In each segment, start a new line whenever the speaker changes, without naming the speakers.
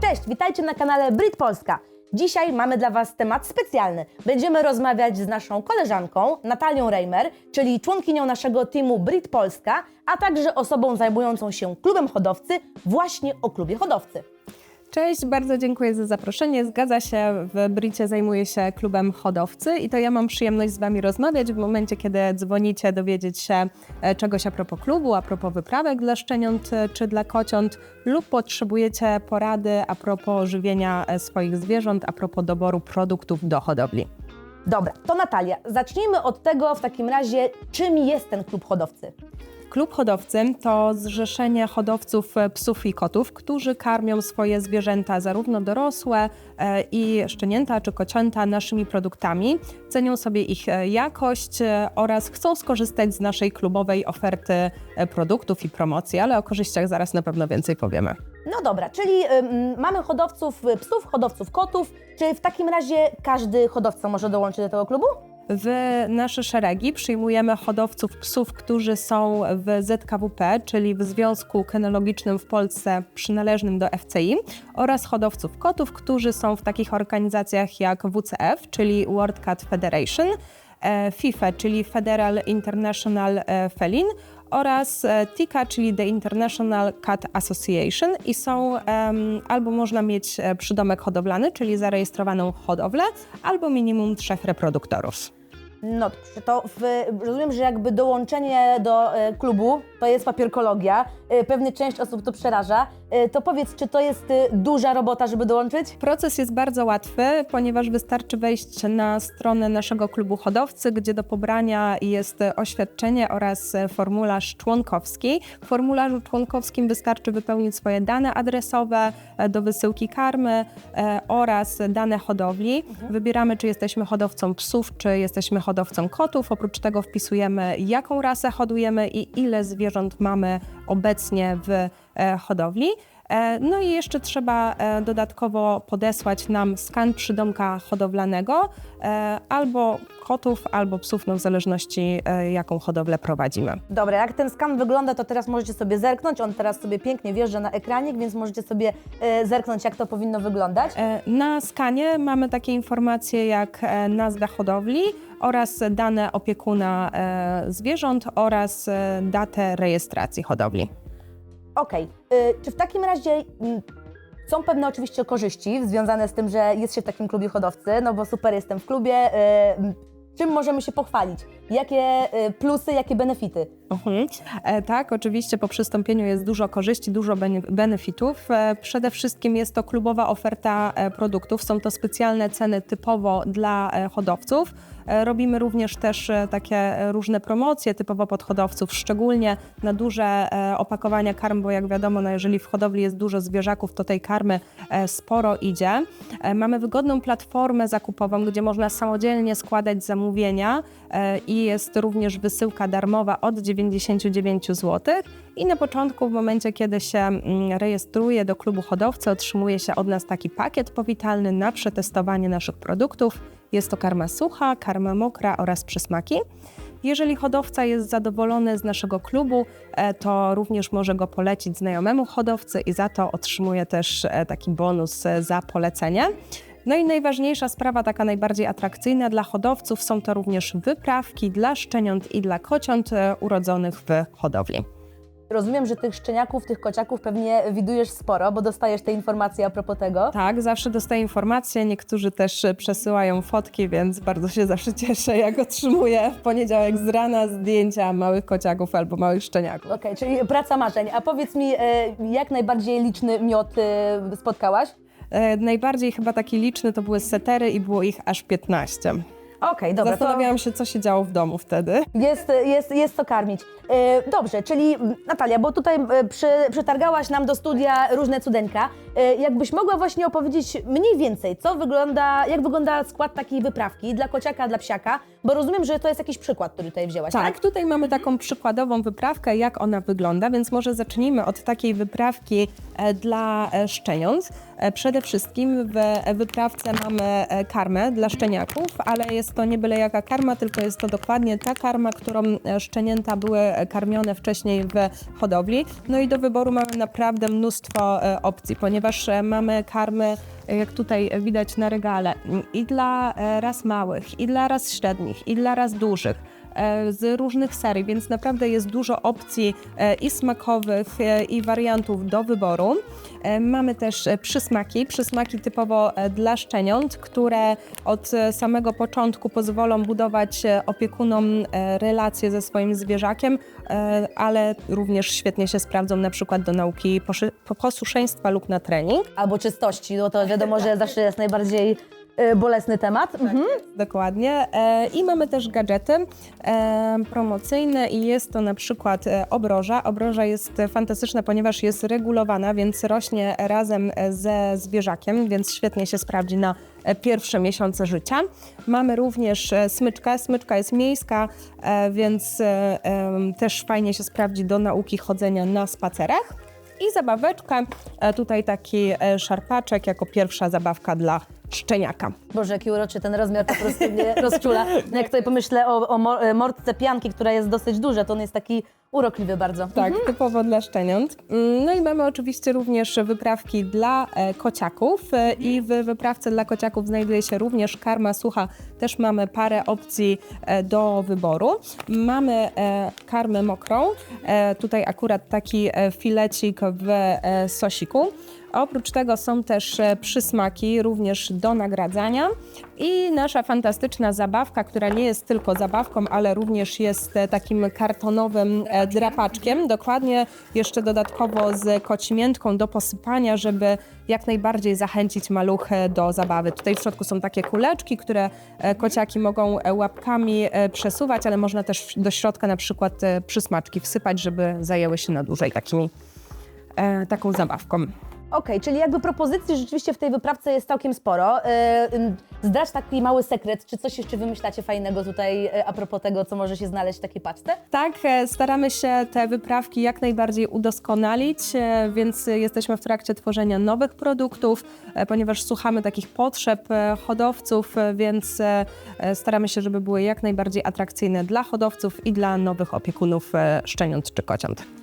Cześć, witajcie na kanale Brit Polska. Dzisiaj mamy dla Was temat specjalny. Będziemy rozmawiać z naszą koleżanką Natalią Reimer, czyli członkinią naszego teamu Brit Polska, a także osobą zajmującą się klubem hodowcy właśnie o klubie hodowcy.
Cześć, bardzo dziękuję za zaproszenie. Zgadza się, w Bricie zajmuję się klubem hodowcy i to ja mam przyjemność z Wami rozmawiać w momencie, kiedy dzwonicie, dowiedzieć się e, czegoś a propos klubu, a propos wyprawek dla szczeniąt e, czy dla kociąt lub potrzebujecie porady a propos żywienia e, swoich zwierząt, a propos doboru produktów do hodowli.
Dobra, to Natalia, zacznijmy od tego w takim razie, czym jest ten klub hodowcy.
Klub hodowcy to zrzeszenie hodowców e, psów i kotów, którzy karmią swoje zwierzęta, zarówno dorosłe e, i szczenięta czy kocięta, naszymi produktami, cenią sobie ich e, jakość oraz chcą skorzystać z naszej klubowej oferty produktów i promocji, ale o korzyściach zaraz na pewno więcej powiemy.
No dobra, czyli ym, mamy hodowców y, psów, hodowców kotów. Czy w takim razie każdy hodowca może dołączyć do tego klubu?
W nasze szeregi przyjmujemy hodowców psów, którzy są w ZKWP, czyli w Związku Kynologicznym w Polsce przynależnym do FCI, oraz hodowców kotów, którzy są w takich organizacjach jak WCF, czyli World Cat Federation, e, FIFA, czyli Federal International e, Feline oraz e, TICA, czyli The International Cat Association i są em, albo można mieć przydomek hodowlany, czyli zarejestrowaną hodowlę, albo minimum trzech reproduktorów.
No to w, rozumiem, że jakby dołączenie do e, klubu to jest papierkologia. E, pewnie część osób to przeraża. E, to powiedz, czy to jest e, duża robota, żeby dołączyć?
Proces jest bardzo łatwy, ponieważ wystarczy wejść na stronę naszego klubu hodowcy, gdzie do pobrania jest oświadczenie oraz formularz członkowski. W formularzu członkowskim wystarczy wypełnić swoje dane adresowe e, do wysyłki karmy e, oraz dane hodowli. Wybieramy, czy jesteśmy hodowcą psów, czy jesteśmy hodowcą kotów. Oprócz tego wpisujemy, jaką rasę hodujemy i ile zwierząt mamy obecnie w e, hodowli. E, No i jeszcze trzeba e, dodatkowo podesłać nam skan przydomka hodowlanego e, albo kotów, albo psów, no w zależności jaką hodowlę prowadzimy.
Dobra, jak ten skan wygląda, to teraz możecie sobie zerknąć. On teraz sobie pięknie wjeżdża na ekranik, więc możecie sobie zerknąć, jak to powinno wyglądać.
Na skanie mamy takie informacje jak nazwa hodowli oraz dane opiekuna zwierząt oraz datę rejestracji hodowli.
Okej, y, czy w takim razie mm, są pewne oczywiście korzyści związane z tym, że jest się w takim klubie hodowcy, no bo super jestem w klubie. y, Czym możemy się pochwalić? Jakie y, plusy, jakie benefity?
Mhm. E, tak, oczywiście po przystąpieniu jest dużo korzyści, dużo bene- benefitów. E, przede wszystkim jest to klubowa oferta e, produktów. Są to specjalne ceny typowo dla e, hodowców. E, robimy również też takie różne promocje typowo pod hodowców, szczególnie na duże opakowania karm, bo jak wiadomo, no jeżeli w hodowli jest dużo zwierzaków, to tej karmy sporo idzie. Mamy wygodną platformę zakupową, gdzie można samodzielnie składać zamówienia e, i jest również wysyłka darmowa od 99 zł. I na początku, w momencie, kiedy się mm, rejestruje do klubu hodowcy, otrzymuje się od nas taki pakiet powitalny na przetestowanie naszych produktów. Jest to karma sucha, karma mokra oraz przysmaki. Jeżeli hodowca jest zadowolony z naszego klubu, e, to również może go polecić znajomemu hodowcy i za to otrzymuje też e, taki bonus e, za polecenie. No i najważniejsza sprawa, taka najbardziej atrakcyjna dla hodowców, są to również wyprawki dla szczeniąt i dla kociąt e, urodzonych w hodowli.
Rozumiem, że tych szczeniaków, tych kociaków pewnie widujesz sporo, bo dostajesz te informacje a propos tego.
Tak, zawsze dostaję informacje, niektórzy też e, przesyłają fotki, więc bardzo się zawsze cieszę, jak otrzymuję w poniedziałek z rana zdjęcia małych kociaków albo małych szczeniaków.
Okej, czyli praca marzeń. A powiedz mi, e, jak najbardziej liczny miod e, spotkałaś?
E, najbardziej chyba taki liczny to były setery i było ich aż 15.
Okej, dobra. to-
Zastanawiałam się, co się działo w domu wtedy.
Jest, jest, jest co karmić. E, dobrze, czyli m, Natalia, bo tutaj e, przy, przetargałaś nam do studia różne cudeńka. E, jakbyś mogła właśnie opowiedzieć mniej więcej, co wygląda, jak wygląda skład takiej wyprawki dla kociaka, dla psiaka, Bo rozumiem, że to jest jakiś przykład, który tutaj wzięłaś, tak?
Tak, tutaj mamy taką przykładową wyprawkę, jak ona wygląda, więc może zacznijmy od takiej wyprawki e, dla e, szczeniąt. E, Przede wszystkim w wyprawce mamy karmę dla szczeniaków, ale jest to nie byle jaka karma, tylko jest to dokładnie ta karma, którą szczenięta były karmione wcześniej w hodowli. No i do wyboru mamy naprawdę mnóstwo opcji, ponieważ mamy karmy jak tutaj widać na regale, i dla e, ras małych, i dla ras średnich, i dla ras dużych z różnych serii, więc naprawdę jest dużo opcji e, i smakowych, e, i wariantów do wyboru. E, Mamy też e, przysmaki, przysmaki typowo e, dla szczeniąt, które od e, samego początku pozwolą budować e, opiekunom e, relacje ze swoim zwierzakiem, e, ale również świetnie się sprawdzą na przykład do nauki posłuszeństwa lub na trening.
Albo czystości, no to wiadomo, że zawsze jest najbardziej y, bolesny temat. Mhm.
Dokładnie. E, I mamy też gadżety e, promocyjne i jest to na przykład e, obroża. Obroża jest e, fantastyczna, ponieważ jest regulowana, więc rośnie razem e, ze zwierzakiem, więc świetnie się sprawdzi na e, pierwsze miesiące życia. Mamy również e, smyczkę. Smyczka jest miejska, e, więc e, em, też fajnie się sprawdzi do nauki chodzenia na spacerach. I zabaweczkę, e, tutaj taki e, szarpaczek jako pierwsza zabawka dla szczeniaka.
Boże, jaki uroczy ten rozmiar po prostu mnie rozczula. No Jak tutaj pomyślę o, o e, mordce pianki, która jest dosyć duża, to on jest taki urokliwy bardzo.
Tak, typowo dla szczeniąt. Mm, No i mamy oczywiście również wyprawki dla e, kociaków e, i w wyprawce dla kociaków znajduje się również karma sucha. Też mamy parę opcji e, do wyboru. Mamy e, karmę mokrą, e, tutaj akurat taki e, filecik w e, sosiku. Oprócz tego są też e, przysmaki, również do nagradzania i nasza fantastyczna zabawka, która nie jest tylko zabawką, ale również jest e, takim kartonowym e, drapaczkiem, dokładnie jeszcze dodatkowo z kocimiętką do posypania, żeby jak najbardziej zachęcić maluchę do zabawy. Tutaj w środku są takie kuleczki, które kociaki mogą łapkami przesuwać, ale można też do środka na przykład przysmaczki wsypać, żeby zajęły się na dłużej takimi, taką zabawką.
Okej, czyli jakby propozycji rzeczywiście w tej wyprawce jest całkiem sporo. Zdrać taki mały sekret, czy coś jeszcze wymyślacie fajnego tutaj y, a propos tego, co może się znaleźć w takiej paczce?
Tak, e, staramy się te wyprawki jak najbardziej udoskonalić, e, więc jesteśmy w trakcie tworzenia nowych produktów, e, ponieważ słuchamy takich potrzeb e, hodowców, e, więc e, e, staramy się, żeby były jak najbardziej atrakcyjne dla hodowców i dla nowych opiekunów e, szczeniąt czy kociąt.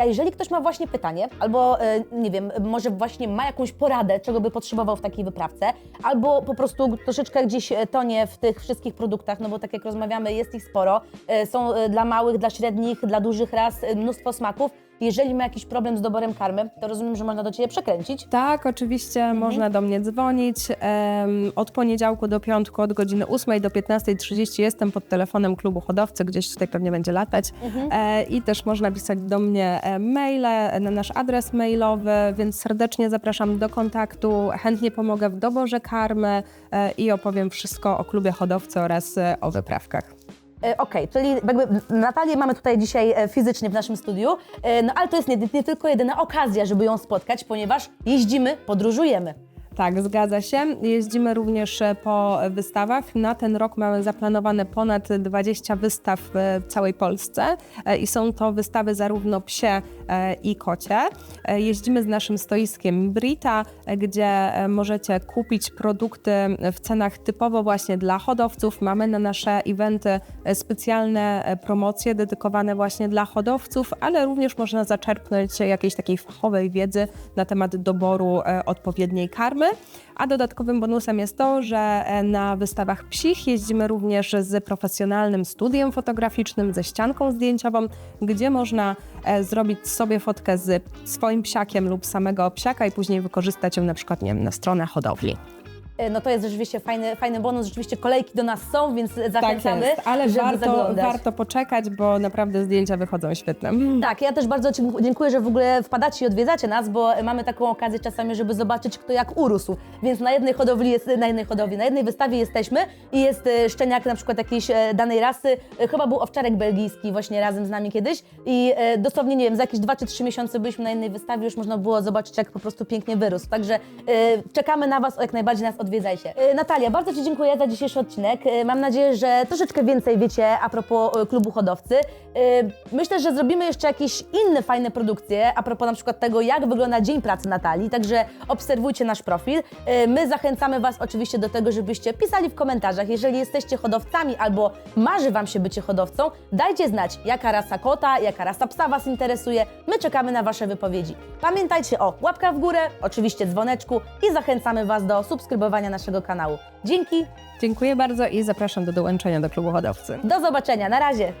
A jeżeli ktoś ma właśnie pytanie, albo y, nie wiem, może właśnie ma jakąś poradę, czego by potrzebował w takiej wyprawce, albo po prostu troszeczkę gdzieś e, tonie w tych wszystkich produktach, no bo tak jak rozmawiamy, jest ich sporo. E, Są e, dla małych, dla średnich, dla dużych ras e, mnóstwo smaków. Jeżeli ma jakiś problem z doborem karmy, to rozumiem, że można do Ciebie przekręcić.
Tak, oczywiście można do mnie dzwonić. Em, od poniedziałku do piątku od godziny 8 do 15.30 jestem pod telefonem klubu hodowcy, gdzieś tutaj pewnie będzie latać. E, I też można pisać do mnie e, maile na nasz adres mailowy, więc serdecznie zapraszam do kontaktu. Chętnie pomogę w doborze karmy e, i opowiem wszystko o klubie hodowcy oraz e, o wyprawkach.
E, Okej, czyli jakby Natalię mamy tutaj dzisiaj e, fizycznie w naszym studiu, e, no ale to jest nie, nie tylko jedyna okazja, żeby ją spotkać, ponieważ jeździmy, podróżujemy.
Tak, zgadza się. Jeździmy również e, po wystawach. Na ten rok mamy zaplanowane ponad 20 wystaw w całej Polsce E, i są to wystawy zarówno psie e, i kocie. E, Jeździmy z naszym stoiskiem Brita, e, gdzie e, możecie kupić produkty w cenach typowo właśnie dla hodowców. Mamy na nasze eventy e, specjalne e, promocje dedykowane właśnie dla hodowców, ale również można zaczerpnąć jakiejś takiej fachowej wiedzy na temat doboru e, odpowiedniej karmy. A dodatkowym bonusem jest to, że e, na wystawach psich jeździmy również z profesjonalnym studiem fotograficznym, ze ścianką zdjęciową, gdzie można e, zrobić sobie fotkę z swoim psiakiem lub samego psiaka i później wykorzystać ją na przykład nie wiem, na stronę hodowli.
E, No to jest rzeczywiście fajny, fajny bonus, rzeczywiście kolejki do nas są, więc zachęcamy,
tak jest, ale warto,
zaglądać.
warto poczekać, bo naprawdę zdjęcia wychodzą świetne.
Tak, ja też bardzo Ci dziękuję, że w ogóle wpadacie i odwiedzacie nas, bo mamy taką okazję czasami, żeby zobaczyć, kto jak urósł. Więc na jednej hodowli, jest, na jednej hodowli, na jednej wystawie jesteśmy i jest e, szczeniak na przykład jakiejś e, danej rasy. Chyba był owczarek belgijski właśnie razem z nami kiedyś i dosłownie, nie wiem, za jakieś 2 czy 3 miesiące byliśmy na jednej wystawie, już można było zobaczyć, jak po prostu pięknie wyrósł. Także czekamy na Was, jak najbardziej nas odwiedzić odwiedzajcie. E, Natalia, bardzo Ci dziękuję za dzisiejszy odcinek. E, Mam nadzieję, że troszeczkę więcej wiecie a propos e, klubu hodowcy. Myślę, że zrobimy jeszcze jakieś inne fajne produkcje a propos na przykład tego, jak wygląda dzień pracy Natalii, także obserwujcie nasz profil. My zachęcamy Was oczywiście do tego, żebyście pisali w komentarzach, jeżeli jesteście hodowcami albo marzy Wam się bycie hodowcą, dajcie znać, jaka rasa kota, jaka rasa psa Was interesuje. My czekamy na Wasze wypowiedzi. Pamiętajcie o łapkach w górę, oczywiście dzwoneczku i zachęcamy Was do subskrybowania naszego kanału. Dzięki,
Dziękuję bardzo i zapraszam do dołączenia do klubu hodowcy.
do zobaczenia, na razie!